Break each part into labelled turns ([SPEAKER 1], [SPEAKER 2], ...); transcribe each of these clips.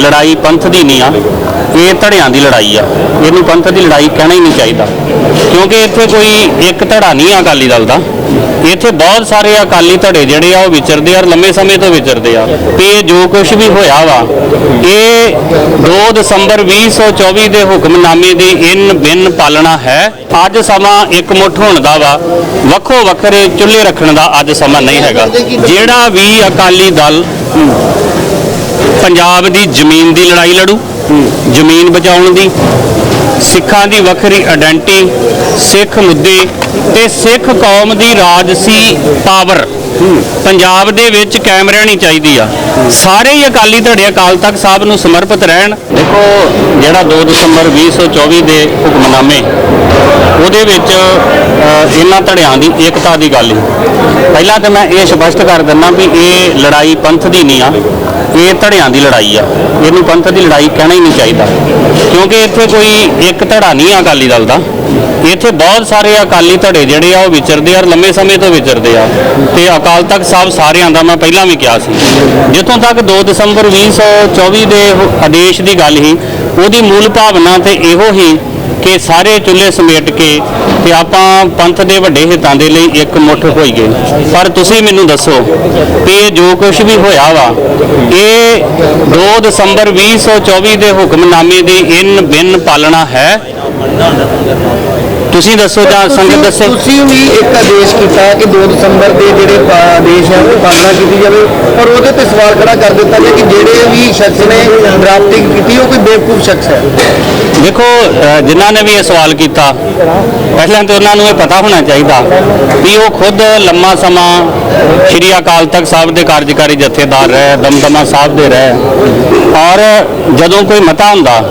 [SPEAKER 1] ਲੜਾਈ ਪੰਥ ਦੀ ਨਹੀਂ ਆ। ਇਹ ਧੜਿਆਂ ਦੀ ਲੜਾਈ ਆ। ਇਹਨੂੰ ਪੰਥ ਦੀ ਲੜਾਈ ਕਹਿਣਾ ਹੀ ਨਹੀਂ ਚਾਹੀਦਾ। ਕਿਉਂਕਿ ਇੱਥੇ ਕੋਈ ਇੱਕ ਧੜਾ ਨਹੀਂ ਆ ਅਕਾਲੀ ਦਲ ਦਾ। ਇੱਥੇ ਬਹੁਤ ਸਾਰੇ ਅਕਾਲੀ ਧੜੇ ਜਿਹੜੇ ਆ, ਉਹ ਵਿਚਰਦੇ ਆ ਔਰ ਲੰਮੇ ਸਮੇਂ ਤੋਂ ਵਿਚਰਦੇ ਆ। ਤੇ ਜੋ ਕੁਝ ਵੀ ਹੋਇਆ ਵਾ, ਇਹ 2 ਦਸੰਬਰ 2024 ਦੇ ਹੁਕਮਨਾਮੇ ਦੀ ਇਨ ਬਿਨ ਪਾਲਣਾ ਹੈ। ਅੱਜ ਸਮਾਂ ਇੱਕ ਮੁੱਠ ਹੋਣ ਦਾ ਵਾ। ਵੱਖੋ ਵੱਖਰੇ ਚੁੱਲ੍ਹੇ ਰੱਖਣ ਦਾ ਅੱਜ ਸਮਾਂ ਨਹੀਂ ਹੈਗਾ। ਜਿਹੜਾ ਵੀ ਅਕਾਲੀ ਦਲ ਪੰਜਾਬ ਦੀ ਜ਼ਮੀਨ ਦੀ ਲੜਾਈ ਲੜੂ, ਜ਼ਮੀਨ ਬਚਾਉਣ ਦੀ, ਸਿੱਖਾਂ ਦੀ ਵੱਖਰੀ ਆਇਡੈਂਟੀ ਸਿੱਖ ਮੁੱਦੇ ਤੇ ਸਿੱਖ ਕੌਮ ਦੀ ਰਾਜਸੀ ਪਾਵਰ ਪੰਜਾਬ ਦੇ ਵਿੱਚ ਕਾਇਮ ਰਹਿਣੀ ਚਾਹੀਦੀ ਆ। ਸਾਰੇ ਹੀ ਅਕਾਲੀ ਧੜੇ ਅਕਾਲ ਤਖਤ ਸਾਹਿਬ ਨੂੰ ਸਮਰਪਿਤ ਰਹਿਣ। ਦੇਖੋ, ਜਿਹੜਾ 2 ਦਸੰਬਰ 2024 ਦੇ ਹੁਕਮਨਾਮੇ, ਉਹਦੇ ਵਿੱਚ ਇਹਨਾਂ ਧੜਿਆਂ ਦੀ ਏਕਤਾ ਦੀ ਗੱਲ ਹੈ। ਪਹਿਲਾਂ ਤਾਂ ਮੈਂ ਇਹ ਸਪਸ਼ਟ ਕਰ ਦਿੰਦਾ ਵੀ ਇਹ ਲੜਾਈ ਪੰਥ ਦੀ ਨਹੀਂ ਆ, ਇਹ ਧੜਿਆਂ ਦੀ ਲੜਾਈ ਆ। ਇਹਨੂੰ ਪੰਥ ਦੀ ਲੜਾਈ ਕਹਿਣਾ ਹੀ ਨਹੀਂ ਚਾਹੀਦਾ। ਕਿਉਂਕਿ ਇੱਥੇ ਕੋਈ ਇੱਕ ਧੜਾ ਨਹੀਂ ਆ ਅਕਾਲੀ ਦਲ ਦਾ। ਇੱਥੇ ਬਹੁਤ ਸਾਰੇ ਅਕਾਲੀ ਧੜੇ ਜਿਹੜੇ ਆ, ਉਹ ਵਿਚਰਦੇ ਆ ਲੰਮੇ ਸਮੇਂ ਤੋਂ ਵਿਚਰਦੇ ਆ। ਤੇ ਅਕਾਲ ਤਖਤ ਸਾਹਿਬ ਸਾਰਿਆਂ ਦਾ ਮੈਂ ਪਹਿਲਾਂ ਵੀ ਕਿਹਾ ਸੀ। ਜਿੱਥੋਂ ਤੱਕ 2 ਦਸੰਬਰ 2024 ਦੇ ਆਦੇਸ਼ ਦੀ ਗੱਲ ਹੀ। ਉਹਦੀ ਮੂਲ ਭਾਵਨਾ ਤੇ ਇਹੋ ਹੀ ਕਿ ਸਾਰੇ ਚੁੱਲ੍ਹੇ ਸਮੇਟ ਕੇ ਤੇ ਆਪਾਂ ਪੰਥ ਦੇ ਵੱਡੇ ਹਿੱਤਾਂ ਦੇ ਲਈ ਇੱਕ ਮੁੱਠ ਹੋਈਏ ਪਰ ਤੁਸੀਂ ਮੈਨੂੰ ਦੱਸੋ ਕਿ ਜੋ ਕੁਝ ਵੀ ਹੋਇਆ ਵਾ, ਇਹ 2 ਦਸੰਬਰ 2024 ਦੇ ਹੁਕਮਨਾਮੇ ਦੀ ਇਨ ਬਿਨ ਪਾਲਣਾ ਹੈ? ਤੁਸੀਂ ਦੱਸੋ ਜਾਂ ਸੰਗਤ ਦੱਸੇ।
[SPEAKER 2] ਤੁਸੀਂ ਵੀ ਇੱਕ ਆਦੇਸ਼ ਕੀਤਾ ਕਿ 2 ਦਸੰਬਰ ਦੇ ਜਿਹੜੇ ਆਦੇਸ਼ ਹੈ ਉਹ ਪਾਲਣਾ ਕੀਤੀ ਜਾਵੇ। ਔਰ ਉਹਦੇ ਤੇ ਸਵਾਲ ਖੜਾ ਕਰ ਦਿੱਤਾ ਗਿਆ ਕਿ ਜਿਹੜੇ ਵੀ ਸ਼ਖਸ ਨੇ ਡਰਾਫਟਿੰਗ ਕੀਤੀ ਉਹ ਕੋਈ ਬੇਵਕੂਫ ਸ਼ਖਸ ਹੈ।
[SPEAKER 1] ਦੇਖੋ ਜਿਨ੍ਹਾਂ ਨੇ ਵੀ ਇਹ ਸਵਾਲ ਕੀਤਾ ਪਹਿਲਾਂ ਤਾਂ ਉਹਨਾਂ ਨੂੰ ਇਹ ਪਤਾ ਹੋਣਾ ਚਾਹੀਦਾ ਵੀ ਉਹ ਖੁਦ ਲੰਮਾ ਸਮਾਂ ਸ਼੍ਰੀ ਅਕਾਲ ਤਖਤ ਸਾਹਿਬ ਦੇ ਕਾਰਜਕਾਰੀ ਜਥੇਦਾਰ ਰਹੇ ਦਮਦਮਾ ਸਾਹਿਬ ਦੇ ਰਹੇ। ਔਰ ਜਦੋਂ ਕੋਈ ਮਤਾ ਹੁੰਦਾ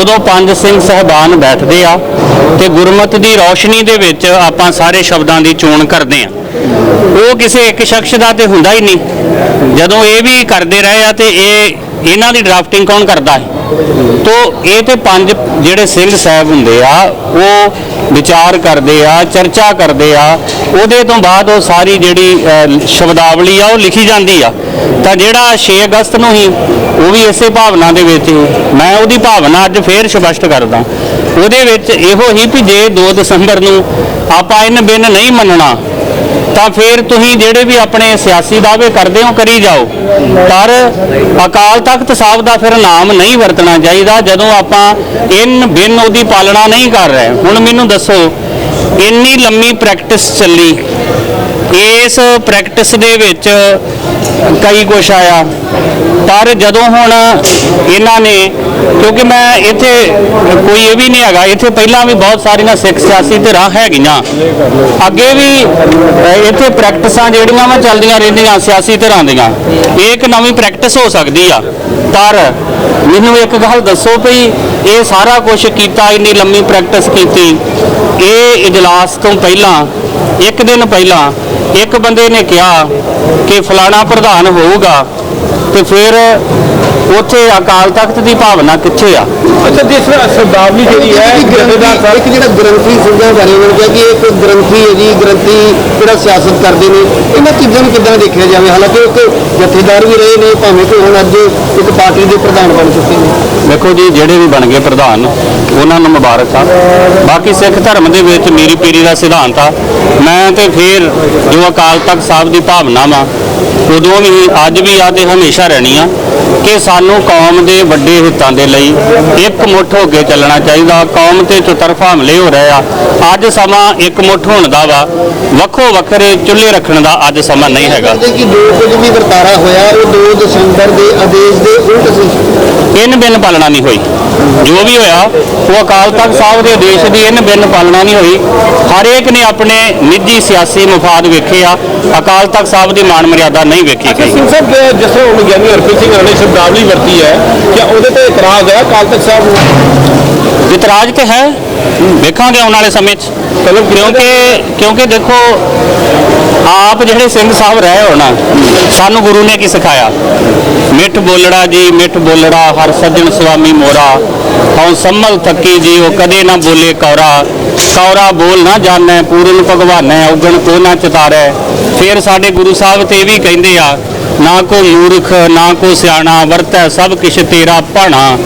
[SPEAKER 1] ਉਦੋਂ ਪੰਜ ਸਿੰਘ ਸਹਿਬਾਨ ਬੈਠਦੇ ਆ ਤੇ ਗੁਰਮਤ ਦੀ ਰੌਸ਼ਨੀ ਦੇ ਵਿੱਚ ਆਪਾਂ ਸਾਰੇ ਸ਼ਬਦਾਂ ਦੀ ਚੋਣ ਕਰਦੇ ਆ। ਉਹ ਕਿਸੇ ਇੱਕ ਸ਼ਖਸ ਦਾ ਤੇ ਹੁੰਦਾ ਹੀ ਨਹੀਂ। ਜਦੋਂ ਇਹ ਵੀ ਕਰਦੇ ਰਹੇ ਆ ਤੇ ਇਹ, ਇਹਨਾਂ ਦੀ ਡਰਾਫਟਿੰਗ ਕੌਣ ਕਰਦਾ ਹੈ? ਤੋ ਇਹ ਤੇ ਪੰਜ ਜਿਹੜੇ ਸਿੰਘ ਸਾਹਿਬ ਹੁੰਦੇ ਆ, ਉਹ ਵਿਚਾਰ ਕਰਦੇ ਆ, ਚਰਚਾ ਕਰਦੇ ਆ। ਉਹਦੇ ਤੋਂ ਬਾਅਦ ਉਹ ਸਾਰੀ ਜਿਹੜੀ ਸ਼ਬਦਾਵਲੀ ਆ, ਉਹ ਲਿਖੀ ਜਾਂਦੀ ਆ। ਤਾਂ ਜਿਹੜਾ 6 ਅਗਸਤ ਨੂੰ ਹੀ, ਉਹ ਵੀ ਇਸੇ ਭਾਵਨਾ ਦੇ ਵਿੱਚ ਹੀ, ਮੈਂ ਉਹਦੀ ਭਾਵਨਾ ਅੱਜ ਫੇਰ ਸਪਸ਼ਟ ਕਰਦਾ। ਉਹਦੇ ਵਿੱਚ ਇਹੋ ਹੀ ਵੀ ਜੇ 2 ਦਸੰਬਰ ਨੂੰ ਆਪਾਂ ਇਹਨ ਬਿਨ ਨਹੀਂ ਮੰਨਣਾ ਤਾਂ ਫਿਰ ਤੁਸੀਂ ਜਿਹੜੇ ਵੀ ਆਪਣੇ ਸਿਆਸੀ ਦਾਅਵੇ ਕਰਦੇ ਹੋ, ਕਰੀ ਜਾਓ। ਪਰ ਅਕਾਲ ਤਖਤ ਸਾਹਿਬ ਦਾ ਫਿਰ ਨਾਮ ਨਹੀਂ ਵਰਤਣਾ ਚਾਹੀਦਾ ਜਦੋਂ ਆਪਾਂ ਇਨ ਬਿਨ ਉਹਦੀ ਪਾਲਣਾ ਨਹੀਂ ਕਰ ਰਹੇ। ਹੁਣ ਮੈਨੂੰ ਦੱਸੋ ਇੰਨੀ ਲੰਮੀ ਪ੍ਰੈਕਟਿਸ ਚੱਲੀ। ਇਸ ਪ੍ਰੈਕਟਿਸ ਦੇ ਵਿੱਚ ਕਈ ਕੁਛ ਆਇਆ। ਪਰ ਜਦੋਂ ਹੁਣ ਇਹਨਾਂ ਨੇ, ਕਿਉਂਕਿ ਮੈਂ ਇੱਥੇ ਕੋਈ ਇਹ ਵੀ ਨਹੀਂ ਹੈਗਾ, ਇੱਥੇ ਪਹਿਲਾਂ ਵੀ ਬਹੁਤ ਸਾਰੀਆਂ ਸਿੱਖ ਸਿਆਸੀ ਧਿਰਾਂ ਹੈਗੀਆਂ। ਅੱਗੇ ਵੀ ਇੱਥੇ ਪ੍ਰੈਕਟਿਸਾਂ ਜਿਹੜੀਆਂ ਵਾ ਚੱਲਦੀਆਂ ਰਹਿੰਦੀਆਂ ਸਿਆਸੀ ਧਿਰਾਂ ਦੀਆਂ। ਇਹ ਇੱਕ ਨਵੀਂ ਪ੍ਰੈਕਟਿਸ ਹੋ ਸਕਦੀ ਆ। ਪਰ ਮੈਨੂੰ ਇੱਕ ਗੱਲ ਦੱਸੋ ਭਈ, ਇਹ ਸਾਰਾ ਕੁਝ ਕੀਤਾ, ਇੰਨੀ ਲੰਮੀ ਪ੍ਰੈਕਟਿਸ ਕੀਤੀ, ਇਹ ਇਜਲਾਸ ਤੋਂ ਪਹਿਲਾਂ ਇੱਕ ਦਿਨ ਪਹਿਲਾਂ ਇੱਕ ਬੰਦੇ ਨੇ ਕਿਹਾ ਕਿ ਫਲਾਣਾ ਪ੍ਰਧਾਨ ਹੋਊਗਾ ਤੇ ਫਿਰ ਉੱਥੇ ਅਕਾਲ ਤਖਤ ਦੀ ਭਾਵਨਾ ਕਿੱਥੇ ਆ?
[SPEAKER 2] ਅੱਛਾ ਜਿਸ ਸ਼ਬਦਾਵਲੀ ਜਿਹੜੀ ਹੈ ਜਥੇਦਾਰ ਸਾਹਿਬ ਇੱਕ ਜਿਹੜਾ ਗ੍ਰੰਥੀ ਸਿੰਘਾਂ ਬਾਰੇ ਉਹਨਾਂ ਕਿਹਾ ਕਿ ਇਹ ਇੱਕ ਗ੍ਰੰਥੀ ਹੈ ਜੀ ਗ੍ਰੰਥੀ ਜਿਹੜਾ ਸਿਆਸਤ ਕਰਦੇ ਨੇ। ਇਹਨਾਂ ਚੀਜ਼ਾਂ ਨੂੰ ਕਿੱਦਾਂ ਦੇਖਿਆ ਜਾਵੇ? ਹਾਲਾਂਕਿ ਉਹ ਇੱਕ ਜਥੇਦਾਰ ਵੀ ਰਹੇ ਨੇ ਭਾਵੇਂ ਕਿ ਹੁਣ ਅੱਜ ਇੱਕ ਪਾਰਟੀ ਦੇ ਪ੍ਰਧਾਨ ਬਣ ਚੁੱਕੇ ਨੇ।
[SPEAKER 1] ਦੇਖੋ ਜੀ ਜਿਹੜੇ ਵੀ ਬਣ ਗਏ ਪ੍ਰਧਾਨ ਉਹਨਾਂ ਨੂੰ ਮੁਬਾਰਕ। ਆ ਬਾਕੀ ਸਿੱਖ ਧਰਮ ਦੇ ਵਿੱਚ ਮੇਰੀ ਪੀਰੀ ਦਾ ਸਿਧਾਂਤ ਆ ਮੈਂ ਤੇ ਫਿਰ ਜੋ ਅਕਾਲ ਤਖਤ ਸਾਹਿਬ ਦੀ ਭਾਵਨਾ ਵਾ ਉਦੋਂ ਵੀ ਅੱਜ ਵੀ ਆ ਤੇ ਹਮੇਸ਼ਾ ਰਹਿਣੀ ਆ ਕਿ ਸਾਨੂੰ ਕੌਮ ਦੇ ਵੱਡੇ ਹਿੱਤਾਂ ਦੇ ਲਈ ਇੱਕ ਮੁੱਠ ਹੋ ਕੇ ਚੱਲਣਾ ਚਾਹੀਦਾ ਕੌਮ ਤੇ ਚੁਤਰਫਾ ਹਮਲੇ ਹੋ ਰਹੇ ਆ। ਅੱਜ ਸਮਾਂ ਇੱਕ ਮੁੱਠ ਹੋਣ ਦਾ ਵਾ ਵੱਖੋ ਵੱਖਰੇ ਚੁੱਲ੍ਹੇ ਰੱਖਣ ਦਾ ਅੱਜ ਸਮਾਂ ਨਹੀਂ ਹੈਗਾ।
[SPEAKER 2] ਕਿ ਜੋ ਕੁਝ ਵੀ ਵਰਤਾਰਾ ਹੋਇਆ ਉਹ 2 ਦਸੰਬਰ ਦੇ ਆਦੇਸ਼ ਦੇ ਉਲਟ ਸੀ।
[SPEAKER 1] ਇਨ ਬਿਨ ਪਾਲਣਾ ਨਹੀਂ ਹੋਈ। ਜੋ ਵੀ ਹੋਇਆ ਉਹ ਅਕਾਲ ਤਖਤ ਸਾਹਿਬ ਦੇ ਆਦੇਸ਼ ਦੀ ਇਨ ਬਿਨ ਪਾਲਣਾ ਨਹੀਂ ਹੋਈ। ਹਰ ਇੱਕ ਨੇ ਆਪਣੇ ਨਿੱਜੀ ਸਿਆਸੀ ਮਫਾਦ ਵੇਖੇ ਆ ਅਕਾਲ ਤਖਤ ਸਾਹਿਬ ਦੀ ਮਾਨ ਮਰਿਆਦਾ ਨਹੀਂ ਵੇਖੀ ਗਈ।
[SPEAKER 2] ਸਿੰਘ ਸਾਹਿਬ ਜਿਸ ਤਰ੍ਹਾਂ ਹੁਣ ਗਿਆਨੀ ਹਰਪ੍ਰੀਤ ਸਿੰਘ ਨੇ ਸ਼ਬਦਾਵਲੀ ਵਰਤੀ ਹੈ ਕਿ ਉਹਦੇ ਤੇ ਇਤਰਾਜ਼ ਹੈ ਅਕਾਲ ਤਖਤ ਸਾਹਿਬ ਨੂੰ?
[SPEAKER 1] ਇਤਰਾਜ਼ ਤੇ ਹੈ। ਵੇਖਾਂਗੇ ਆਉਣ ਵਾਲੇ ਸਮੇਂ 'ਚ। ਕਿਉਂਕਿ ਕਿਉਂਕਿ ਦੇਖੋ ਆਪ ਜਿਹੜੇ ਸਿੰਘ ਸਾਹਿਬ ਰਹੇ ਹੋਣਾ ਸਾਨੂੰ ਗੁਰੂ ਨੇ ਕੀ ਸਿਖਾਇਆ? ਮਿੱਠ ਬੋਲੜਾ ਜੀ, ਮਿੱਠ ਬੋਲੜਾ, ਹਰ ਸੱਜਣ ਸੁਆਮੀ ਮੋਰਾ। ਹਉ ਸੰਮਲ ਥੱਕੀ ਜੀ ਉਹ ਕਦੇ ਨਾ ਬੋਲੇ ਕੌਰਾ। ਕੌਰਾ ਬੋਲ ਨਾ ਜਾਣੈ, ਪੂਰਨ ਭਗਵਾਨੈ ਔਗਣ ਕੋ ਨਾ ਚਤਾਰੈ। ਫਿਰ ਸਾਡੇ ਗੁਰੂ ਸਾਹਿਬ ਤੇ ਇਹ ਵੀ ਕਹਿੰਦੇ ਆ, ਨਾ ਕੋ ਮੂਰਖ, ਨਾ ਕੋ ਸਿਆਣਾ, ਵਰਤੈ ਸਭ ਕਿਛ ਤੇਰਾ ਭਾਣਾ।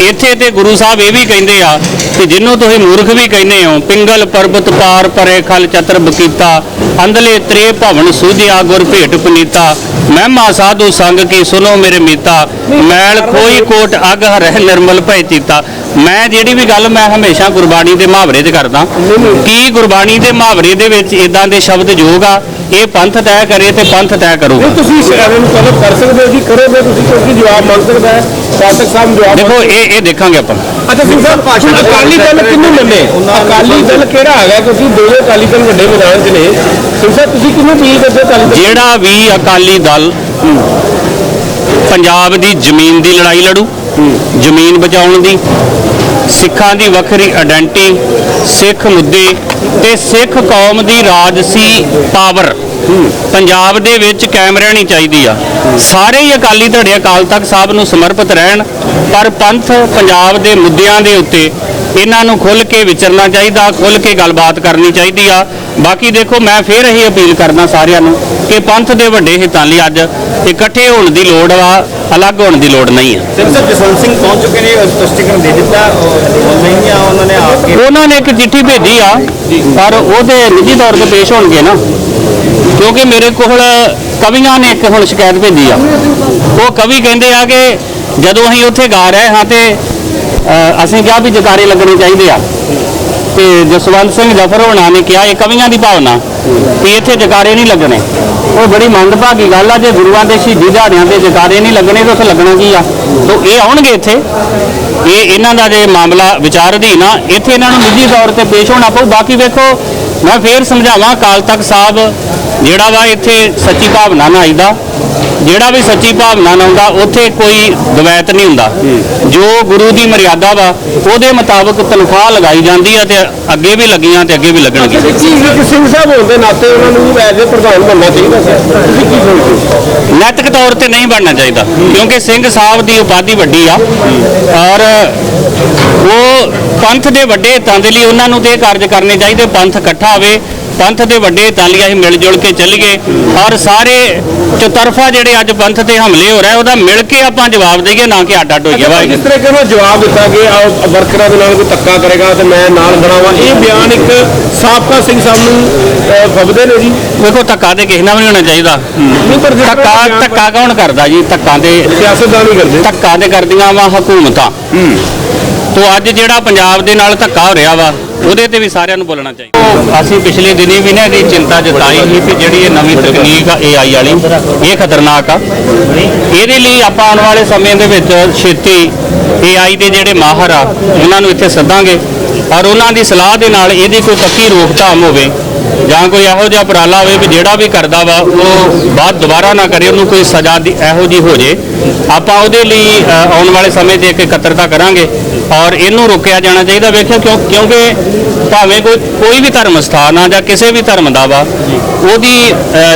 [SPEAKER 1] ਇੱਥੇ ਤੇ ਗੁਰੂ ਸਾਹਿਬ ਇਹ ਵੀ ਕਹਿੰਦੇ ਆ ਕਿ ਜਿਹਨੂੰ ਤੁਸੀਂ ਮੂਰਖ ਵੀ ਕਹਿੰਦੇ ਹੋ, ਪਿੰਗਲ, ਪਰਬਤ, ਪਾਰ, ਪਰੇ, ਖਲ, ਚਤਰ, ਬਕੀਤਾ ਅੰਧਲੇ ਤ੍ਰੇ ਭਵਨ ਸੂਝਿਆ ਗੁਰ, ਭੇਟ, ਪਨੀਤਾ, ਮਹਿਮਾ, ਸਾਧੂ, ਸੰਗ ਕੀ ਸੁਨੋ, ਮੇਰੇ ਮੀਤਾ, ਮੈਲ ਕੋਈ ਕੋਟ, ਅਗ, ਹਰਹਿ, ਨਿਰਮਲ, ਭੈ ਚੀਤਾ ਮੈਂ ਜਿਹੜੀ ਵੀ ਗੱਲ ਮੈਂ ਹਮੇਸ਼ਾ ਗੁਰਬਾਣੀ ਦੇ ਮੁਹਾਵਰੇ 'ਚ ਕਰਦਾ ਕੀ ਗੁਰਬਾਣੀ ਦੇ ਮੁਹਾਵਰੇ ਦੇ ਵਿੱਚ ਇਦਾਂ ਦੇ ਸ਼ਬਦ ਯੋਗ ਆ? ਇਹ ਪੰਥ ਤੈਅ ਕਰੇ ਤੇ ਪੰਥ ਤੈਅ ਕਰੂਗਾ।
[SPEAKER 2] ਨਹੀਂ ਤੁਸੀਂ ਇਹਨਾਂ ਨੂੰ ਤਲਬ ਕਰ ਸਕਦੇ ਹੋ ਜੀ? ਕਰੋਗੇ ਤੁਸੀਂ? ਕਿਉਂਕਿ ਜਵਾਬ ਮੰਗ ਸਕਦਾ ਹੈ। ਸ਼ਾਸਕ ਸਾਹਿਬ ਜਵਾਬ
[SPEAKER 1] ਦੇਖੋ ਇਹ ਇਹ ਦੇਖਾਂਗੇ ਆਪਾਂ।
[SPEAKER 2] ਅੱਛਾ ਸਿੰਘ ਸਾਹਿਬ ਭਾਸ਼ਣ ਅਕਾਲੀ ਦਲ ਕਿਹਨੂੰ ਮੰਨੇ? ਅਕਾਲੀ ਦਲ ਕਿਹੜਾ ਹੈਗਾ? ਕਿਉਂਕਿ ਦੋਵੇਂ ਅਕਾਲੀ ਦਲ ਵੱਡੇ ਮੈਦਾਨ 'ਚ ਨੇ। ਸਿੰਘ ਸਾਹਿਬ ਤੁਸੀਂ ਕਿਹਨੂੰ ਅਪੀਲ ਕਰਦੇ ਹੋ ਅਕਾਲੀ ਦਲ?
[SPEAKER 1] ਜਿਹੜਾ ਵੀ ਅਕਾਲੀ ਦਲ ਪੰਜਾਬ ਦੀ ਜ਼ਮੀਨ ਦੀ ਲੜਾਈ ਲੜੂ ਜ਼ਮੀਨ ਬਚਾਉਣ ਦੀ, ਸਿੱਖਾਂ ਦੀ ਵੱਖਰੀ ਆਇਡੈਂਟੀ ਸਿੱਖ ਮੁੱਦੇ ਤੇ ਸਿੱਖ ਕੌਮ ਦੀ ਰਾਜਸੀ ਪਾਵਰ ਪੰਜਾਬ ਦੇ ਵਿੱਚ ਕਾਇਮ ਰਹਿਣੀ ਚਾਹੀਦੀ ਆ। ਸਾਰੇ ਹੀ ਅਕਾਲੀ ਧੜੇ ਅਕਾਲ ਤਖਤ ਸਾਹਿਬ ਨੂੰ ਸਮਰਪਿਤ ਰਹਿਣ, ਪਰ ਪੰਥ ਪੰਜਾਬ ਦੇ ਮੁੱਦਿਆਂ ਦੇ ਉੱਤੇ ਇਹਨਾਂ ਨੂੰ ਖੁੱਲ ਕੇ ਵਿਚਰਨਾ ਚਾਹੀਦਾ ਖੁੱਲ ਕੇ ਗੱਲਬਾਤ ਕਰਨੀ ਚਾਹੀਦੀ ਆ। ਬਾਕੀ ਦੇਖੋ ਮੈਂ ਫੇਰ ਇਹੀ ਅਪੀਲ ਕਰਦਾ ਸਾਰਿਆਂ ਨੂੰ ਕਿ ਪੰਥ ਦੇ ਵੱਡੇ ਹਿੱਤਾਂ ਲਈ ਅੱਜ ਇਕੱਠੇ ਹੋਣ ਦੀ ਲੋੜ ਵਾ ਅਲੱਗ ਹੋਣ ਦੀ ਲੋੜ ਨਹੀਂ ਆ।
[SPEAKER 3] ਸਿੰਘ ਸਾਹਿਬ ਜਸਵੰਤ ਸਿੰਘ ਪਹੁੰਚ ਚੁੱਕੇ ਨੇ ਸਪਸ਼ਟੀਕਰਨ ਦੇ ਦਿੱਤਾ ਔਰ ਨਹੀਂ ਆ ਉਹਨਾਂ ਨੇ ਆ ਕੇ
[SPEAKER 1] ਉਹਨਾਂ ਨੇ ਇੱਕ ਚਿੱਠੀ ਭੇਜੀ ਆ ਪਰ ਉਹਦੇ ਨਿੱਜੀ ਤੌਰ ਤੇ ਪੇਸ਼ ਹੋਣਗੇ ਨਾ। ਕਿਉਂਕਿ ਮੇਰੇ ਕੋਲ ਕਵੀਆਂ ਨੇ ਇੱਕ ਹੁਣ ਸ਼ਿਕਾਇਤ ਭੇਜੀ ਆ। ਉਹ ਕਵੀ ਕਹਿੰਦੇ ਆ ਕਿ ਜਦੋਂ ਅਸੀਂ ਉੱਥੇ ਗਾ ਰਹੇ ਹਾਂ ਤੇ ਅਸੀਂ ਕਿਹਾ ਵੀ ਜਕਾਰੇ ਲੱਗਣੇ ਚਾਹੀਦੇ ਆ। ਤੇ ਜਸਵੰਤ ਸਿੰਘ ਜਫਰ ਹੋਣਾ ਨੇ ਕਿਹਾ, ਇਹ ਕਵੀਆਂ ਦੀ ਭਾਵਨਾ ਵੀ ਇੱਥੇ ਜਕਾਰੇ ਨਹੀਂ ਲੱਗਣੇ। ਉਹ ਬੜੀ ਮੰਦਭਾਗੀ ਗੱਲ ਆ, ਜੇ ਗੁਰੂਆਂ ਦੇ ਸ਼ਹੀਦੀ ਦਿਹਾੜਿਆਂ ਤੇ ਜਕਾਰੇ ਨਹੀਂ ਲੱਗਣੇ, ਤਾਂ ਉੱਥੇ ਲੱਗਣਾ ਕੀ ਆ? ਤੋਂ ਇਹ ਆਉਣਗੇ ਇੱਥੇ। ਇਹ ਇਹਨਾਂ ਦਾ ਜੇ ਮਾਮਲਾ ਵਿਚਾਰ ਅਧੀਨ ਆ, ਇੱਥੇ ਇਹਨਾਂ ਨੂੰ ਨਿੱਜੀ ਤੌਰ ਤੇ ਪੇਸ਼ ਹੋਣਾ ਪਊ। ਬਾਕੀ ਵੇਖੋ, ਮੈਂ ਫੇਰ ਸਮਝਾਵਾਂ, ਅਕਾਲ ਤਖਤ ਸਾਹਿਬ ਜਿਹੜਾ ਵਾ ਇੱਥੇ ਸੱਚੀ ਭਾਵਨਾ ਨਾਲ ਆਈਦਾ। ਜਿਹੜਾ ਵੀ ਸੱਚੀ ਭਾਵਨਾ ਨਾਲ ਆਉਂਦਾ ਉੱਥੇ ਕੋਈ ਦਵੈਤ ਨਹੀਂ ਹੁੰਦਾ। ਜੋ ਗੁਰੂ ਦੀ ਮਰਿਆਦਾ ਵਾ ਉਹਦੇ ਮੁਤਾਬਕ ਤਨਖਾਹ ਲਗਾਈ ਜਾਂਦੀ ਆ ਤੇ ਅੱਗੇ ਵੀ ਲੱਗੀਆਂ ਤੇ ਅੱਗੇ ਵੀ ਲੱਗਣਗੀਆਂ।
[SPEAKER 2] ਸਿੰਘ ਸਾਹਿਬ ਹੋਣ ਦੇ ਨਾਤੇ ਉਹਨਾਂ ਨੂੰ ਐਜ਼ ਏ ਪ੍ਰਧਾਨ ਬਣਨਾ ਚਾਹੀਦਾ ਸੀ। ਤੁਸੀਂ ਕੀ ਸੋਚਦੇ ਹੋ?
[SPEAKER 1] ਨੈਤਿਕ ਤੌਰ ਤੇ ਨਹੀਂ ਬਣਨਾ ਚਾਹੀਦਾ ਕਿਉਂਕਿ ਸਿੰਘ ਸਾਹਿਬ ਦੀ ਉਪਾਧੀ ਵੱਡੀ ਆ। ਔਰ ਉਹ ਪੰਥ ਦੇ ਵੱਡੇ ਹਿੱਤਾਂ ਦੇ ਲਈ ਉਹਨਾਂ ਨੂੰ ਤੇ ਕਾਰਜ ਕਰਨੇ ਚਾਹੀਦੇ ਪੰਥ ਇਕੱਠਾ ਹੋਵੇ ਪੰਥ ਦੇ ਵੱਡੇ ਲਈ ਅਸੀਂ ਮਿਲ ਜੁਲ ਕੇ ਚੱਲੀਏ ਔਰ ਸਾਰੇ ਚਤਰਫਾ ਜਿਹੜੇ ਅੱਜ ਪੰਥ ਤੇ ਹਮਲੇ ਹੋ ਰਹੇ ਉਹਦਾ ਮਿਲ ਕੇ ਆਪਾਂ ਜਵਾਬ ਦੇਈਏ ਨਾ ਕਿ ਅੱਡ ਹੋਈਏ।
[SPEAKER 2] ਜਿਸ
[SPEAKER 1] ਵਾਹਿਗੁਰੂ
[SPEAKER 2] ਤਰੀਕੇ ਨਾਲ ਜਵਾਬ ਦਿੱਤਾ ਕਿ ਆਹ ਵਰਕਰਾਂ ਦੇ ਨਾਲ ਕੋਈ ਧੱਕਾ ਕਰੇਗਾ ਤੇ ਮੈਂ ਨਾਲ ਖੜਾ ਵਾਂ ਇਹ ਬਿਆਨ ਇੱਕ ਸਾਬਕਾ ਸਿੰਘ ਸਾਹਿਬ ਨੂੰ ਫਬਦੇ ਨੇ ਜੀ।
[SPEAKER 1] ਵੇਖੋ ਧੱਕਾ ਤੇ ਕਿਸੇ ਨਾਲ ਨਹੀਂ ਹੋਣਾ ਚਾਹੀਦਾ। ਧੱਕਾ
[SPEAKER 2] ਤਰ੍ਹਾਂ
[SPEAKER 1] ਧੱਕਾ ਕੌਣ ਕਰਦਾ ਜੀ? ਧੱਕਾ ਦੇ
[SPEAKER 2] ਸਿਆਸਤਦਾਨ ਹੀ ਕਰਦੇ।
[SPEAKER 1] ਧੱਕਾ ਦੇ ਕਰਦੀਆਂ ਵਾ ਹਕੂਮਤਾਂ। ਤੋਂ ਅੱਜ ਜਿਹੜਾ ਪੰਜਾਬ ਦੇ ਨਾਲ ਧੱਕਾ ਹੋ ਰਿਹਾ ਵਾ ਉਹਦੇ ਤੇ ਵੀ ਸਾਰਿਆਂ ਨੂੰ ਬੋਲਣਾ ਚਾਹੀਦਾ। ਅਸੀਂ ਪਿਛਲੇ ਦਿਨੀ ਵੀ ਨਾ ਇਹਦੀ ਚਿੰਤਾ ਜਤਾਈ ਸੀ ਕਿ ਜਿਹੜੀ ਇਹ ਨਵੀਂ ਤਕਨੀਕ ਆ AI ਵਾਲੀ, ਇਹ ਖਤਰਨਾਕ ਆ। ਇਹਦੇ ਲਈ ਆਪਾਂ ਆਉਣ ਵਾਲੇ ਸਮੇਂ ਦੇ ਵਿੱਚ ਛੇਤੀ AI ਦੇ ਜਿਹੜੇ ਮਾਹਰ ਆ, ਉਹਨਾਂ ਨੂੰ ਇੱਥੇ ਸੱਦਾਂਗੇ। ਔਰ ਉਹਨਾਂ ਦੀ ਸਲਾਹ ਦੇ ਨਾਲ ਇਹਦੀ ਕੋਈ ਪੱਕੀ ਰੋਕਥਾਮ ਹੋਵੇ ਜਾਂ ਕੋਈ ਇਹੋ ਜਿਹਾ ਉਪਰਾਲਾ ਹੋਵੇ ਵੀ ਜਿਹੜਾ ਵੀ ਕਰਦਾ ਵਾ ਉਹ ਬਾਅਦ ਦੁਬਾਰਾ ਨਾ ਕਰੇ, ਉਹਨੂੰ ਕੋਈ ਸਜ਼ਾ ਦੀ ਇਹੋ ਜੀ ਹੋ ਜੇ। ਆਪਾਂ ਉਹਦੇ ਲਈ ਆਉਣ ਵਾਲੇ ਸਮੇਂ 'ਚ ਇੱਕ ਇਕੱਤਰਤਾ ਕਰਾਂਗੇ ਔਰ ਇਹਨੂੰ ਰੋਕਿਆ ਜਾਣਾ ਚਾਹੀਦਾ। ਵੇਖਿਓ ਕਿਉਂ, ਕਿਉਂਕਿ ਭਾਵੇਂ ਕੋਈ ਕੋਈ ਵੀ ਧਰਮ ਸਥਾਨ ਆ ਜਾਂ ਕਿਸੇ ਵੀ ਧਰਮ ਦਾ ਵਾ, ਉਹਦੀ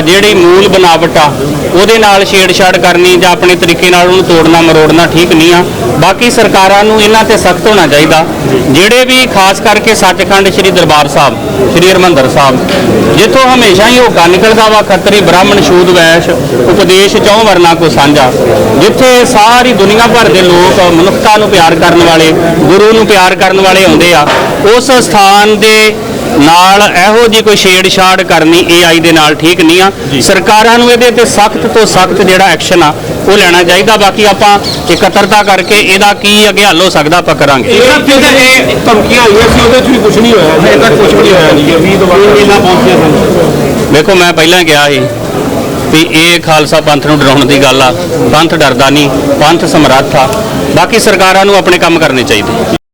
[SPEAKER 1] ਜਿਹੜੀ ਮੂਲ ਬਨਾਵਟ ਆ, ਉਹਦੇ ਨਾਲ ਛੇੜਛਾੜ ਕਰਨੀ ਜਾਂ ਆਪਣੇ ਤਰੀਕੇ ਨਾਲ ਉਹਨੂੰ ਤੋੜਨਾ ਮਰੋੜਨਾ ਠੀਕ ਨਹੀਂ ਆ। ਬਾਕੀ ਸਰਕਾਰਾਂ ਨੂੰ ਇਹਨਾਂ ਤੇ ਸਖਤ ਹੋਣਾ ਚਾਹੀਦਾ। ਜਿਹੜੇ ਵੀ, ਖਾਸ ਕਰਕੇ ਸੱਚਖੰਡ ਸ੍ਰੀ ਦਰਬਾਰ ਸਾਹਿਬ, ਸ੍ਰੀ ਹਰਮੰਦਰ ਸਾਹਿਬ ਜਿੱਥੋਂ ਹਮੇਸ਼ਾ ਹੀ ਹੋਕਾ ਨਿਕਲਦਾ ਵਾ ਖੱਤਰੀ ਬ੍ਰਾਹਮਣ ਸ਼ੂਦ ਵੈਸ਼ ਉਪਦੇਸ਼ ਚੌਂ ਵਰਨਾ ਕੋ ਸਾਂਝਾ। ਜਿੱਥੇ ਸਾਰੀ ਦੁਨੀਆ ਭਰ ਦੇ ਲੋਕ ਮਨੁੱਖਤਾ ਨੂੰ ਪਿਆਰ ਕਰਨ ਵਾਲੇ ਗੁਰੂ ਨੂੰ ਪਿਆਰ ਕਰਨ ਵਾਲੇ ਆਉਂਦੇ ਆ ਉਸ ਸਥਾਨ ਦੇ ਨਾਲ ਇਹੋ ਜੀ ਕੋਈ ਛੇੜਛਾੜ ਕਰਨੀ AI ਦੇ ਨਾਲ ਠੀਕ ਨਹੀਂ ਆ। ਸਰਕਾਰਾਂ ਨੂੰ ਇਹਦੇ ਤੇ ਸਖਤ ਤੋਂ ਸਖਤ ਜਿਹੜਾ ਐਕਸ਼ਨ ਆ ਉਹ ਲੈਣਾ ਚਾਹੀਦਾ ਬਾਕੀ ਆਪਾਂ ਇਕੱਤਰਤਾ ਕਰਕੇ ਇਹਦਾ ਕੀ ਅੱਗੇ ਹੱਲ ਹੋ ਸਕਦਾ ਆਪਾਂ ਕਰਾਂਗੇ।
[SPEAKER 2] ਇਹ ਧਮਕੀਆਂ ਆਈਆਂ ਸੀ ਉਹਦੇ 'ਚ ਵੀ ਕੁਝ ਨਹੀਂ ਹੋਇਆ। ਹਜੇ ਤੱਕ ਕੁਝ ਵੀ ਨਹੀਂ ਹੋਇਆ ਜੀ। 20 ਤੋਂ ਬਾਅਦ ਇਹਨਾਂ ਪਹੁੰਚੇ ਸਨ
[SPEAKER 1] ਵੇਖੋ ਮੈਂ ਪਹਿਲਾਂ ਕਿਹਾ ਸੀ ਵੀ ਇਹ ਖਾਲਸਾ ਪੰਥ ਨੂੰ ਡਰਾਉਣ ਦੀ ਗੱਲ ਆ। ਪੰਥ ਡਰਦਾ ਨਹੀਂ ਪੰਥ ਸਮਰੱਥ ਆ। ਬਾਕੀ ਸਰਕਾਰਾਂ ਨੂੰ ਆਪਣੇ ਕੰਮ ਕਰਨੇ ਚਾਹੀਦੇ।